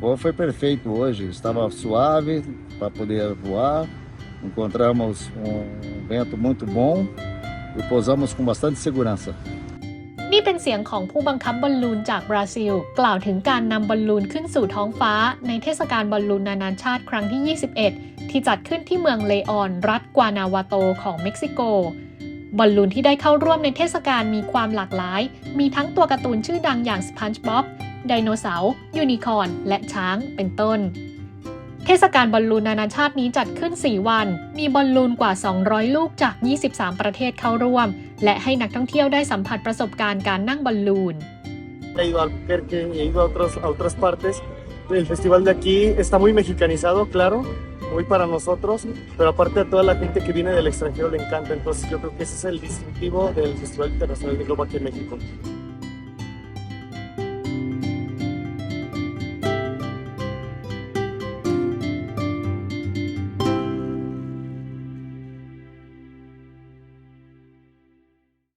voo foi perfeito hoje, estava suave para poder voar. Encontramos um vento muito bom e pousamos com bastante segurança. นี่เป็นเสียงของผู้บังคับบอลลูนจากบราซิล กล่าวถึงการนำบอลลูนขึ้นสู่ท้องฟ้า ในเทศกาลบอลลูนนานาชาติครั้งที่ 21 ที่จัดขึ้นที่เมืองเลออน รัฐกวานาวาโตของเม็กซิโก บอลลูนที่ได้เข้าร่วมในเทศกาลมีความหลากหลาย มีทั้งตัวการ์ตูนชื่อดังอย่างสปันจ์บ๊อบ ไดโนเสาร์ยูนิคอร์นและช้างเป็นต้น เทศกาลบอลลูนนานาชาตินี้จัดขึ้น 4 วัน มีบอลลูนกว่า 200 ลูกจาก 23 ประเทศเข้าร่วม และให้นักท่องเที่ยวได้สัมผัสประสบการณ์การนั่งบอลลูน He ido a Albuquerque y he ido a, otros, a otras partes. El festival de aquí está muy mexicanizado, claro, muy para nosotros, pero aparte a toda la gente que viene del extranjero le encanta. Entonces yo creo que ese es el distintivo del Festival Internacional de Globo aquí en México.